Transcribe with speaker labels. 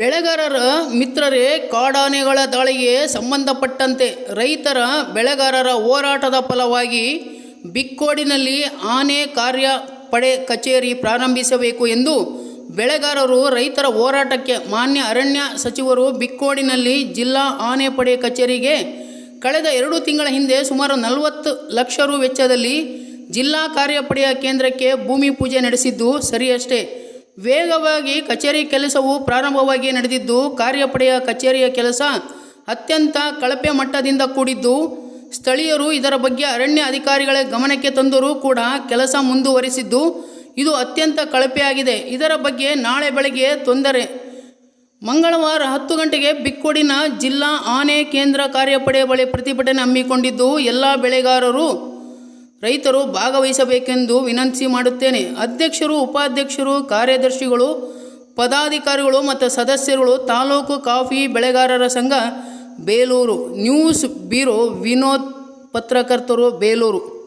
Speaker 1: ಬೆಳೆಗಾರರ ಮಿತ್ರರೇ, ಕಾಡಾನೆಗಳ ದಾಳಿಗೆ ಸಂಬಂಧಪಟ್ಟಂತೆ ರೈತರ ಬೆಳೆಗಾರರ ಹೋರಾಟದ ಫಲವಾಗಿ ಬಿಕ್ಕೋಡಿನಲ್ಲಿ ಆನೆ ಕಾರ್ಯಪಡೆ ಕಚೇರಿ ಪ್ರಾರಂಭಿಸಬೇಕು ಎಂದು ಬೆಳೆಗಾರರು ರೈತರ ಹೋರಾಟಕ್ಕೆ ಮಾನ್ಯ ಅರಣ್ಯ ಸಚಿವರು ಬಿಕ್ಕೋಡಿನಲ್ಲಿ ಜಿಲ್ಲಾ ಆನೆ ಪಡೆ ಕಚೇರಿಗೆ ಕಳೆದ ಎರಡು ತಿಂಗಳ ಹಿಂದೆ ಸುಮಾರು ನಲವತ್ತು ಲಕ್ಷ ರು ವೆಚ್ಚದಲ್ಲಿ ಜಿಲ್ಲಾ ಕಾರ್ಯಪಡೆಯ ಕೇಂದ್ರಕ್ಕೆ ಭೂಮಿ ಪೂಜೆ ನಡೆಸಿದ್ದು ಸರಿಯಷ್ಟೇ. ವೇಗವಾಗಿ ಕಚೇರಿ ಕೆಲಸವು ಪ್ರಾರಂಭವಾಗಿ ನಡೆದಿದ್ದು, ಕಾರ್ಯಪಡೆಯ ಕಚೇರಿಯ ಕೆಲಸ ಅತ್ಯಂತ ಕಳಪೆ ಮಟ್ಟದಿಂದ ಕೂಡಿದ್ದು, ಸ್ಥಳೀಯರು ಇದರ ಬಗ್ಗೆ ಅರಣ್ಯ ಅಧಿಕಾರಿಗಳ ಗಮನಕ್ಕೆ ತಂದರೂ ಕೂಡ ಕೆಲಸ ಮುಂದುವರಿಸಿದ್ದು, ಇದು ಅತ್ಯಂತ ಕಳಪೆಯಾಗಿದೆ. ಇದರ ಬಗ್ಗೆ ನಾಳೆ ಬೆಳಗ್ಗೆ ತೊಂದರೆ. ಮಂಗಳವಾರ ಹತ್ತು ಗಂಟೆಗೆ ಬಿಕ್ಕೋಡಿನ ಜಿಲ್ಲಾ ಆನೆ ಕೇಂದ್ರ ಕಾರ್ಯಪಡೆ ಬಳಿ ಪ್ರತಿಭಟನೆ ಹಮ್ಮಿಕೊಂಡಿದ್ದು, ಎಲ್ಲ ಬೆಳೆಗಾರರು ರೈತರು ಭಾಗವಹಿಸಬೇಕೆಂದು ವಿನಂತಿ ಮಾಡುತ್ತೇನೆ. ಅಧ್ಯಕ್ಷರು, ಉಪಾಧ್ಯಕ್ಷರು, ಕಾರ್ಯದರ್ಶಿಗಳು, ಪದಾಧಿಕಾರಿಗಳು ಮತ್ತು ಸದಸ್ಯರುಗಳು, ತಾಲೂಕು ಕಾಫಿ ಬೆಳೆಗಾರರ ಸಂಘ, ಬೇಲೂರು. ನ್ಯೂಸ್ ಬ್ಯೂರೋ ವಿನೋದ್, ಪತ್ರಕರ್ತರು, ಬೇಲೂರು.